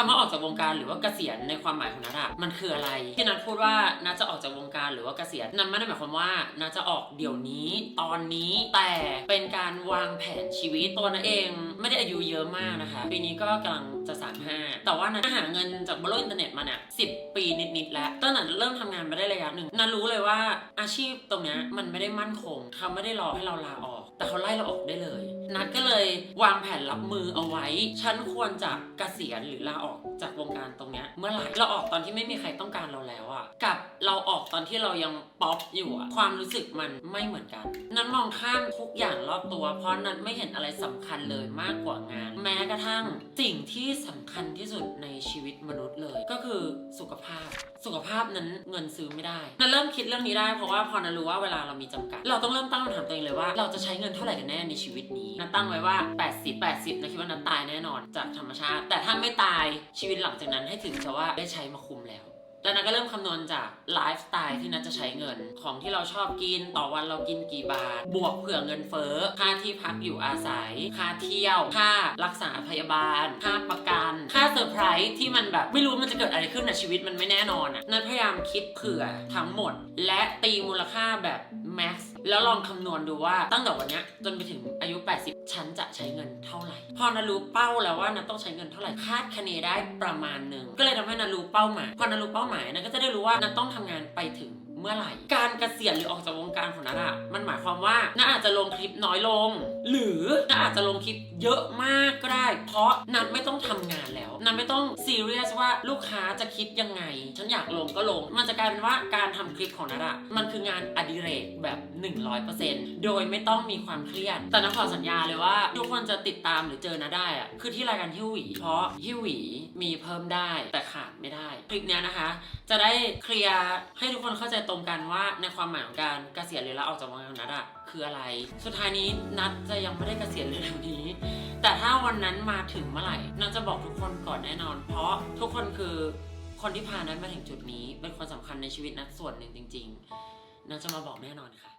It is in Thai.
คำว่าออกจากวงการหรือว่าเกษียณในความหมายของนัทอะมันคืออะไร ที่นัทพูดว่านัทจะออกจากวงการหรือว่าเกษียณนั่นไม่ได้หมายความว่านัทจะออกเดี๋ยวนี้ตอนนี้แต่เป็นการวางแผนชีวิตตัวนัทเองไม่ได้อายุเยอะมากนะคะปีนี้ก็กำลังจะ35แต่ว่านัทหาเงินจากบนโลกอินเทอร์เน็ตมาเนี่ยสิปีนิดๆแล้วตั้งแต่เริ่มทำงานมาได้ระยะหนึ่งนัทรู้เลยว่าอาชีพตรงเนี้ยมันไม่ได้มั่นคงเขาไม่ได้รอให้เราลาออก แต่เขาไล่เราออกได้เลยนัดก็เลยวางแผนรับมือเอาไว้ฉันควรจะเกษียณหรือลาออกจากวงการตรงเนี้ยเมื่อไหร่เราออกตอนที่ไม่มีใครต้องการเราแล้วอะกับเราออกตอนที่เรายังป๊อปอยู่อะความรู้สึกมันไม่เหมือนกัน นัดมองข้ามทุกอย่างรอบตัว เพราะนัดไม่เห็นอะไรสำคัญเลยมากกว่างาน แม้กระทั่งสิ่งที่สำคัญที่สุดในชีวิตมนุษย์เลย ก็คือสุขภาพ สุขภาพนั้นเงินซื้อไม่ได้นันเริ่มคิดเรื่องนี้ได้เพราะว่าพอนันรู้ว่าเวลาเรามีจำกัด เราต้องเริ่มตั้งคำถามตัวเองเลยว่า เราจะใช้เงินเท่าไหร่กันแน่ในชีวิตนี้นันตั้งไว้ว่า 80 80นะคิดว่านันตายแน่นอนจากธรรมชาติ แต่ถ้าไม่ตายชีวิตหลังจากนั้นให้ถึงจะว่าได้ใช้มาคุ้มแล้ว แล้วนันก็เริ่มคำนวณจากไลฟ์สไตล์ที่นันจะใช้เงิน ของที่เราชอบกินต่อวันเรากินกี่บาท บวกเผื่อเงินเฟ้อ ค่าที่พักอยู่อาศัย ค่าเที่ยว ค่ารักษาพยาบาล ค่าประกัน ค่าเซอร์ไพรส์ที่มันแบบไม่รู้มันจะเกิดอะไรขึ้นในชีวิตมันไม่แน่นอนอะนันพยายามคิดเผื่อทั้งหมด และตีมูลค่าแบบแม็กซ์แล้วลองคำนวณดูว่าตั้งแต่วันเนี้ยจนไปถึงอายุ 80 ฉันจะใช้เงินเท่าไหร่ พอนันรู้เป้าแล้วว่านันต้องใช้เงินเท่าไหร่คาดคะเนได้ประมาณหนึ่งก็เลยทำให้นันรู้เป้าหมายพอนันรู้เป้าหมายนันก็จะได้รู้ว่านันต้องทำงานไปถึงเมื่อไหร่ การเกษียณหรือออกจากวงการของนัทอะมันหมายความว่านัทอาจจะลงคลิปน้อยลง หรือนัทอาจจะลงคลิปเยอะมากก็ได้ เพราะนัทไม่ต้องทำงานแล้ว นไม่ต้องซีเรียสว่าลูกค้าจะคิดยังไง ฉันอยากลงก็ลง มันจะกลายเป็นว่าการทำคลิปของนัทอะมันคืองานอดิเรกแบบ 100%โดยไม่ต้องมีความเครียด แต่นัทขอสัญญาเลยว่า ทุกคนจะติดตามหรือเจอนัทได้อะคือที่รายการฮิวหวีเพราะฮิวหวีมีเพิ่มได้แต่ขาดไม่ได้ คลิปเนี้ยนะคะ จะได้เคลียร์ให้ทุกคนเข้าใจตรงกันว่าในความหมายของการเกษียณหรือลาออกจากวงการนัทอะคืออะไร สุดท้ายนี้นัทจะยังไม่ได้เกษียณเร็วๆนี้ แต่ถ้าวันนั้นมาถึงเมื่อไหร่นัทจะบอกทุกคนก่อนอนแน่นอน เพราะทุกคนคือคนที่พานัทมาถึงจุดนี้ เป็นคนสำคัญในชีวิตนัทส่วนหนึ่งจริงๆนัทจะมาบอกแน่นอนค่ะ